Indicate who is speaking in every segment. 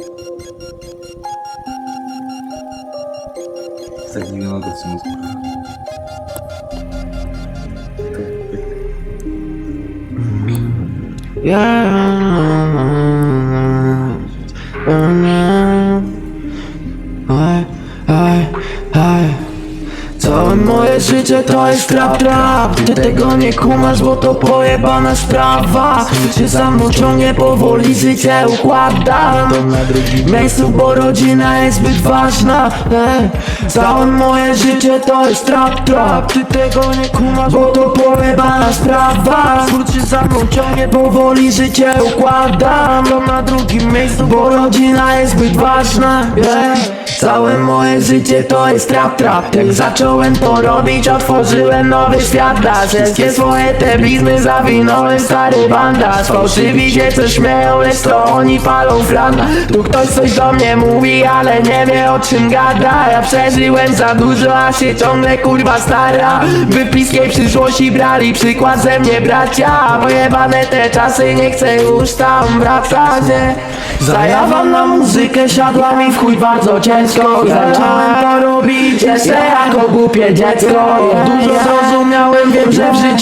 Speaker 1: Kstати, не надо всю
Speaker 2: Całe moje życie to jest trap trap. Ty tego nie kumasz, bo to pojebana sprawa. Za mną ciągnie powoli, życie układam. To na drugim miejscu, bo rodzina jest zbyt ważna. Ej, Całe moje życie to jest trap trap. Ty tego nie kumasz, bo to pojebana sprawa. Za mną ciągnie powoli, życie układam. To na drugim miejscu, bo rodzina jest zbyt ważna Całe moje życie to jest trap trap. Jak zacząłem to robić, otworzyłem nowy świat. Dla Wszystkie swoje te blizny zawinąłem stary bandaż. Fałszywi się co śmieją, lecz to oni palą flanda. Tu ktoś coś do mnie mówi, ale nie wie o czym gada. Ja przeżyłem za dużo, a się ciągle kurwa stara. By bliskiej przyszłości brali przykład ze mnie bracia. Pojebane te czasy, nie chcę już tam wracać nie? Zajawa na muzykę siadła mi w chuj bardzo ciężko Zacząłem to robić jeszcze jako głupie dziecko. Dużo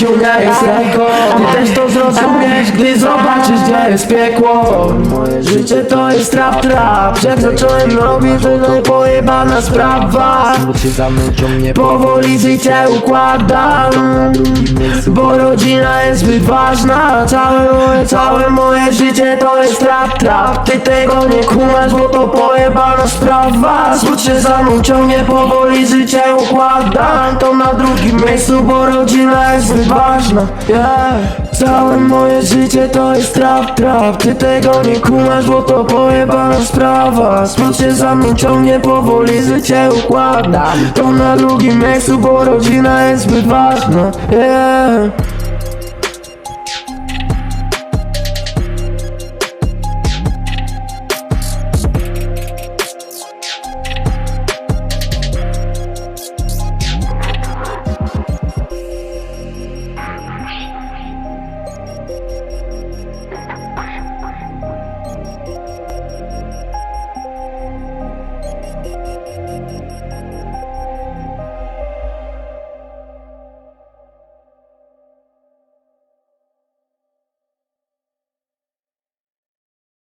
Speaker 2: nie jest lekko Ty też to zrozumiesz, gdy zobaczysz, gdzie jest piekło. Moje życie to jest trap trap. Jak zacząłem robić, to pojebana sprawa.
Speaker 3: Się za mną ciągnie
Speaker 2: Powoli życie. układam Bo rodzina jest zbyt ważna Całe moje, całe moje życie to jest trap trap. Ty tego nie kumasz, bo to pojebana sprawa. Skrót się za mną ciągnie powoli życie układam. To na drugim miejscu, bo rodzina jest zbyt ważna yeah. Całe moje życie to jest trap trap Ty tego nie kumasz, bo to pojebana sprawa Skrót się za mną ciągnie powoli życie układam To na drugim miejscu, bo rodzina jest zbyt ważna yeah.